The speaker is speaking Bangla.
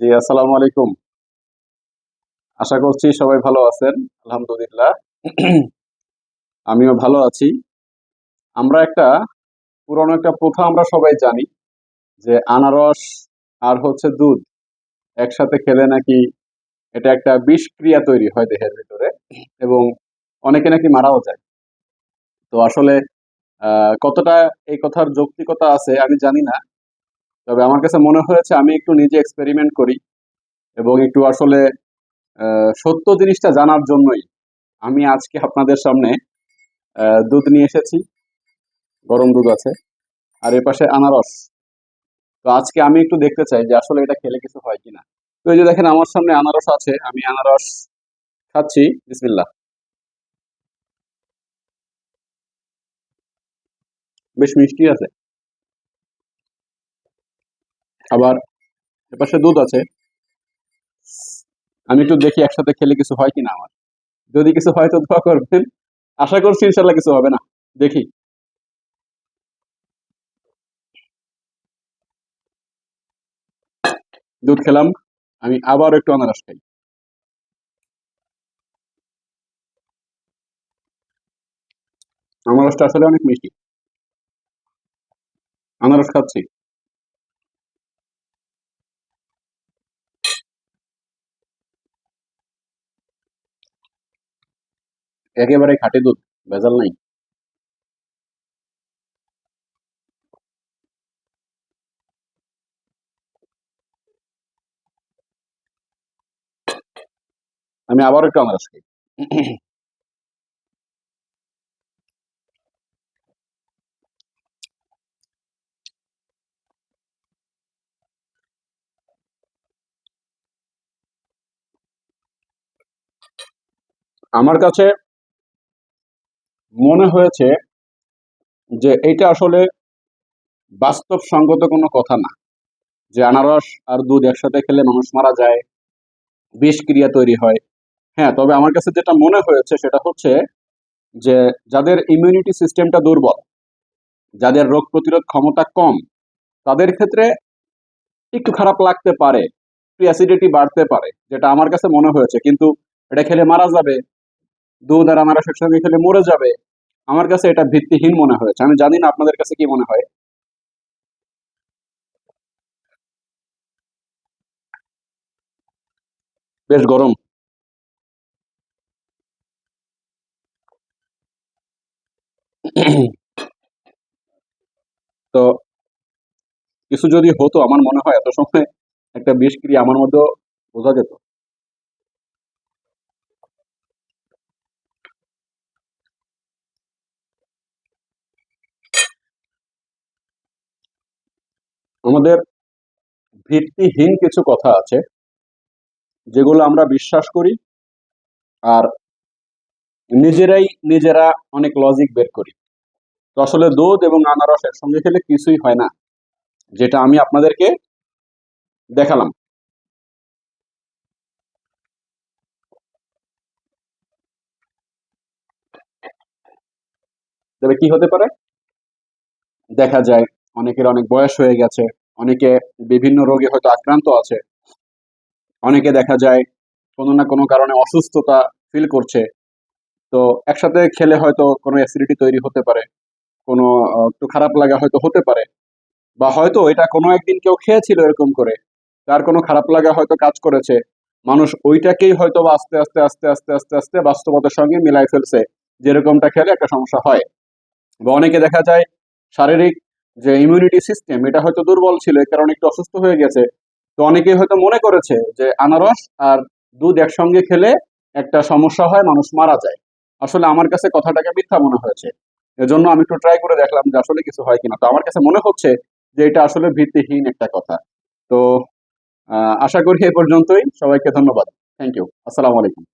জি, আসসালামু আলাইকুম। আশা করছি সবাই ভালো আছেন, আলহামদুলিল্লাহ। আমিও ভালো আছি। আমরা একটা পুরনো একটা প্রথা আমরা সবাই জানি যে আনারস আর হচ্ছে দুধ একসাথে খেলে নাকি এটা একটা বিষক্রিয়া তৈরি হয় দেহের ভিতরে এবং অনেকে নাকি মারাও যায়। তো আসলে কতটা এই কথার যৌক্তিকতা আছে আমি জানি না তবে আমার কাছে মনে হয়েছে আমি একটু নিজে এক্সপেরিমেন্ট করি এবং একটু আসলে সত্য জিনিসটা জানার জন্যই আমি আজকে আপনাদের সামনে দুধ নিয়ে এসেছি, গরম দুধ আছে, আর এ পাশে আনারস। তো আজকে আমি একটু দেখতে চাই যে আসলে এটা খেলে কিছু হয় কিনা। তো এই যে দেখেন আমার সামনে আনারস আছে, আমি আনারস খাচ্ছি, বিসমিল্লাহ। বেশ মিষ্টি আছে। আবার এপাশে দুধ আছে। আমি একটু দেখি একসাথে খেলে কিছু হয় কিনা আমার। যদি কিছু হয় তো দোয়া করবেন। আশা করছি ইনশাল্লাহ কিছু হবে না। দেখি। দুধ খেলাম। আমি আবার একটু আনারস খাই। আনারসটা আসলে অনেক মিষ্টি। আনারস খাচ্ছি। একেবারে খাঁটি দুধ ভেজাল নাই। আমি আবার একটু আনারস খাই আমার কাছে মনে হয়েছে যে এটা আসলে বাস্তবসঙ্গত কোনো কথা না। যে আনারস আর দুধ একসাথে খেলে মানুষ মারা যায় বিষক্রিয়া তৈরি হয়। হ্যাঁ তবে আমার কাছে যেটা মনে হয়েছে সেটা হচ্ছে যে যাদের ইমিউনিটি সিস্টেমটা দুর্বল, যাদের রোগ প্রতিরোধ ক্ষমতা কম, তাদের ক্ষেত্রে একটু খারাপ লাগতে পারে একটু অ্যাসিডিটি বাড়তে পারে, যেটা আমার কাছে মনে হয়েছে। কিন্তু এটা খেলে মারা যাবে দুধ আর আনারস একসঙ্গে খেলে মরে যাবে। আমার কাছে এটা ভিত্তিহীন মনে হয়েছে। আমি জানি না আপনাদের কাছে কি মনে হয়। বেশ গরম। তো কিছু যদি হতো, আমার মনে হয়, এত সময় একটা বিষক্রিয়া আমার মধ্যেও বোঝা যেত। আমাদের ভিত্তিহীন কিছু কথা আছে, যেগুলো আমরা বিশ্বাস করি আর নিজেরাই নিজেরা অনেক লজিক বের করি। তো আসলে দুধ এবং আনারস একসঙ্গে খেলে কিছুই হয় না, যেটা আমি আপনাদেরকে দেখালাম। তবে কি হতে পারে? দেখা যায় অনেকের অনেক বয়স হয়ে গেছে, অনেকে বিভিন্ন রোগে হয়তো আক্রান্ত আছে। অনেকে দেখা যায় কোনো না কোনো কারণে অসুস্থতা ফিল করছে। তো একসাথে খেলে হয়তো কোনো অ্যাসিডিটি তৈরি হতে পারে, কোনো একটু খারাপ লাগা হয়তো হতে পারে। বা হয়তো এটা কোনো একদিন কেউ খেয়েছিল এরকম করে, তার কোনো খারাপ লাগা হয়তো কাজ করেছে। মানুষ ওইটাকেই হয়তো আস্তে আস্তে আস্তে আস্তে আস্তে আস্তে বাস্তবতার সঙ্গে মিলাই ফেলছে, যেরকমটা খেলে একটা সমস্যা হয়। বা অনেকে দেখা যায় শারীরিক যে ইমিউনিটি সিস্টেম এটা হয়তো দুর্বল ছিল কারণে একটু অসুস্থ হয়ে গেছে। তো অনেকেই হয়তো মনে করেছে যে আনারস আর দুধ একসঙ্গে খেলে একটা সমস্যা হয়, মানুষ মারা যায়। আসলে আমার কাছে কথাটাকে মিথ্যা মনে হয়েছে। এজন্য আমি একটু ট্রাই করে দেখলাম যে আসলে কিছু হয় কিনা। তো আমার কাছে মনে হচ্ছে যে এটা আসলে ভিত্তিহীন একটা কথা। তো আশা করি এ পর্যন্তই। সবাইকে ধন্যবাদ। থ্যাংক ইউ আসসালামু আলাইকুম।